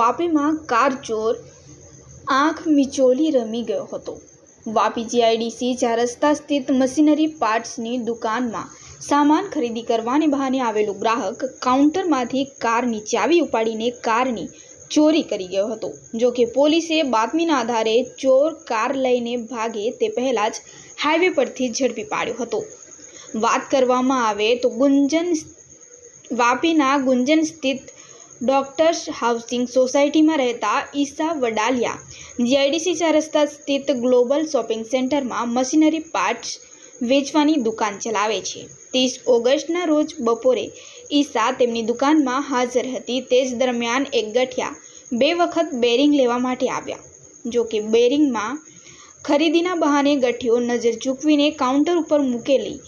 વાપીમાં car ચોર આંખ મિચોલી રમી ગયો હતો. વાપી જીઆઈડીસી ચાર રસ્તા સ્થિત મશીનરી પાર્ટ્સની દુકાનમાં સામાન ખરીદી કરવાને બહાને આવેલો ગ્રાહક કાઉન્ટરમાંથી કારની ચાવી ઉપાડીને કારની ચોરી કરી ગયો હતો. જો કે પોલીસે બાતમીના આધારે ચોર કાર લઈને ભાગે તે પહેલાં જ હાઈવે પરથી ઝડપી પાડ્યો હતો. વાત કરવામાં આવે તો ગુંજન વાપીના ગુંજન સ્થિત ડોક્ટર્સ હાઉસિંગ સોસાયટીમાં રહેતા ઈસા વડાલિયા, જીઆઈડીસી ચાર રસ્તા સ્થિત ગ્લોબલ શોપિંગ સેન્ટરમાં મશીનરી પાર્ટ્સ વેચવાની દુકાન ચલાવે છે. ત્રીસ ઓગસ્ટના રોજ બપોરે ઈસા તેમની દુકાનમાં હાજર હતી. તે જ દરમિયાન એક ગઠિયા બે વખત બેરિંગ લેવા માટે આવ્યા. જો કે બેરિંગમાં ખરીદીના બહાને ગઠિયો નજર ચૂકવીને કાઉન્ટર ઉપર મૂકેલી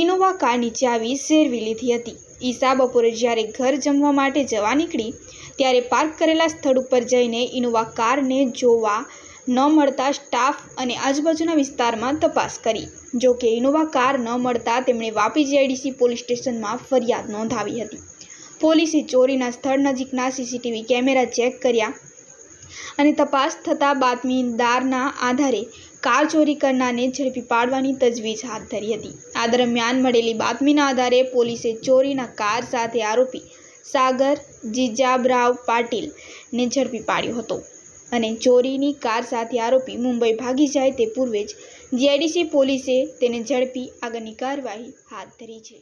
ઇનોવા નીચે આવી શેરવી લીધી હતી. ઈસા બપોરે જ્યારે ઘર જમવા માટે જવા નીકળી, ત્યારે પાર્ક કરેલા સ્થળ ઉપર જઈને ઇનોવા કારને જોવા ન મળતા સ્ટાફ અને આજુબાજુના વિસ્તારમાં તપાસ કરી. જો કે ઇનોવા કાર ન મળતા તેમણે વાપી જીઆઈડીસી પોલીસ સ્ટેશનમાં ફરિયાદ નોંધાવી હતી. પોલીસે ચોરીના સ્થળ નજીકના સીસીટીવી કેમેરા ચેક કર્યા અને તપાસ થતાં બાતમીદારના આધારે કાર ચોરી કરનારને ઝડપી પાડવાની તજવીજ હાથ ધરી હતી. આ દરમિયાન મળેલી બાતમીના આધારે પોલીસે ચોરીના કાર સાથે આરોપી સાગર જીજાબરાવ પાટીલને ઝડપી પાડ્યો હતો અને ચોરીની કાર સાથે આરોપી મુંબઈ ભાગી જાય તે પૂર્વે જ જીઆઈડીસી પોલીસે તેને ઝડપી આગળની કાર્યવાહી હાથ ધરી છે.